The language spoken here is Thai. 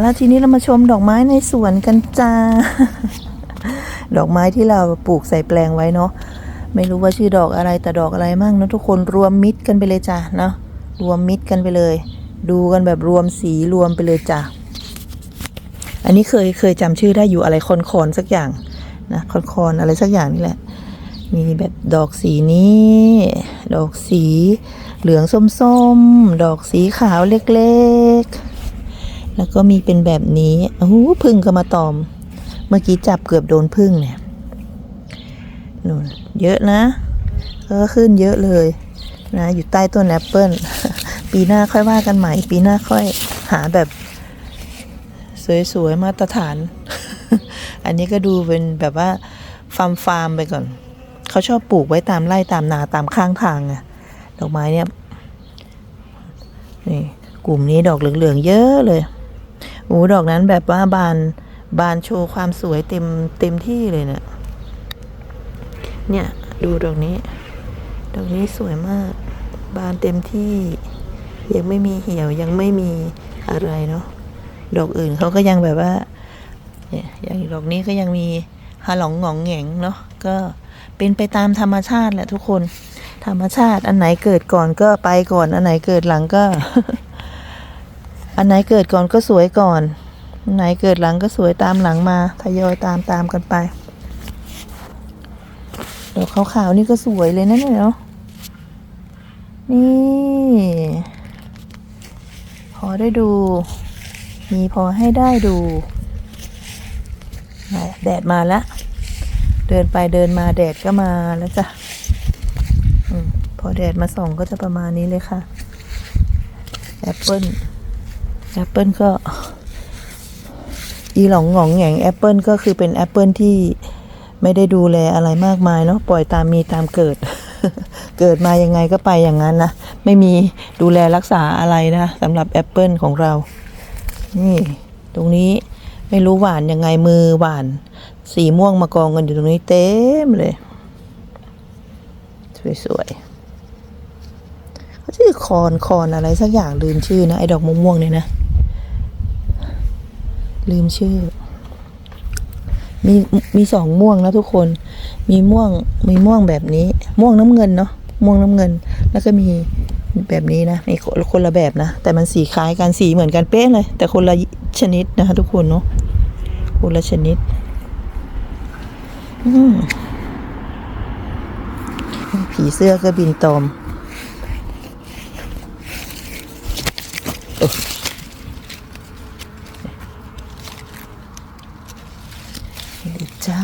แล้วทีนี้เรามาชมดอกไม้ในสวนกันจ้า ดอกไม้ที่เราปลูกใส่แปลงไว้เนาะไม่รู้ว่าชื่อดอกอะไรแต่ดอกอะไรมั่งนะทุกคนรวมมิตรกันไปเลยจ้ะเนาะรวมมิตรกันไปเลย ดูกันแบบรวมสีรวมไปเลยจ้ะอันนี้เคยเคยจำชื่อได้อยู่อะไรคอนคอนสักอย่างนะคอนคอนอะไรสักอย่างนี่แหละมีแบบดอกสีนี้ ดอกสีเหลืองส้มๆ ดอกสีขาวเล็ก ก็มีเป็นแบบนี้โอ้โหพึ่งก็มาตอม เมื่อกี้จับเกือบโดนพึ่งเนี่ยนู่นเยอะนะ ก็ขึ้นเยอะเลยนะอยู่ใต้ต้นแอปเปิลปีหน้าค่อยว่ากันใหม่ ปีหน้าค่อยหาแบบ สวยๆมาตรฐาน อันนี้ก็ดูเป็นแบบว่าฟาร์มฟาร์มไปก่อน เขาชอบปลูกไว้ตามไร่ตามนาตามข้างทางอะดอกไม้เนี่ยนี่กลุ่มนี้ดอกเหลืองๆเยอะเลย โอ้ดอกนั้นแบบว่าบานบานโชว์ความสวยเต็มเต็มที่เลยเนี่ยเนี่ยดูดอกนี้ ดอกนี้สวยมาก บานเต็มที่ ยังไม่มีเหี่ยวยังไม่มีอะไรเนาะดอกอื่นเขาก็ยังแบบว่าเนี่ยอย่างดอกนี้ก็ยังมีฮาหลงหงองแหงเนาะก็เป็นไปตามธรรมชาติแหละทุกคน ธรรมชาติอันไหนเกิดก่อนก็ไปก่อน อันไหนเกิดหลังก็ อันไหนเกิดก่อนก็สวยก่อนอันไหนเกิดหลังก็สวยตามหลังมาทยอยตามตามกันไปดอกขาวๆนี่ก็สวยเลยนะเนี่ยเนาะนี่ พอได้ดู มีพอให้ได้ดูแดดมาแล้ว เดินไปเดินมาแดดก็มาแล้วจ้ะอพอแดดมาส่องก็จะประมาณนี้เลยค่ะ แอปเปิ้ล แอปเปิลก็อีหลองหงองแหงแอปเปิลก็คือเป็นแอปเปิลที่ไม่ได้ดูแลอะไรมากมายเนาะปล่อยตามมีตามเกิด เกิดมายังไงก็ไปอย่างนั้นนะ ไม่มีดูแลรักษาอะไรนะสำหรับแอปเปิลของเรา นี่ตรงนี้ไม่รู้หวานยังไงมือหวาน สีม่วงมากองกันอยู่ตรงนี้เต็มเลย สวยๆเขาชื่อคอนคอนอะไรสักอย่างลืมชื่อนะไอ้ดอกม่วงๆเนี่ยนะ ลืมชื่อ มีมีสองม่วงนะทุกคน มีม่วงมีม่วงแบบนี้ ม่วงน้ำเงินเนาะม่วงน้ำเงิน แล้วก็มีแบบนี้นะมีคนคนละแบบนะ แต่มันสีคล้ายกันสีเหมือนกันเป๊ะเลย แต่คนละชนิดนะคะ ทุกคนเนาะคนละชนิดผีเสื้อก็บินตอม เอ้อนี่จ้า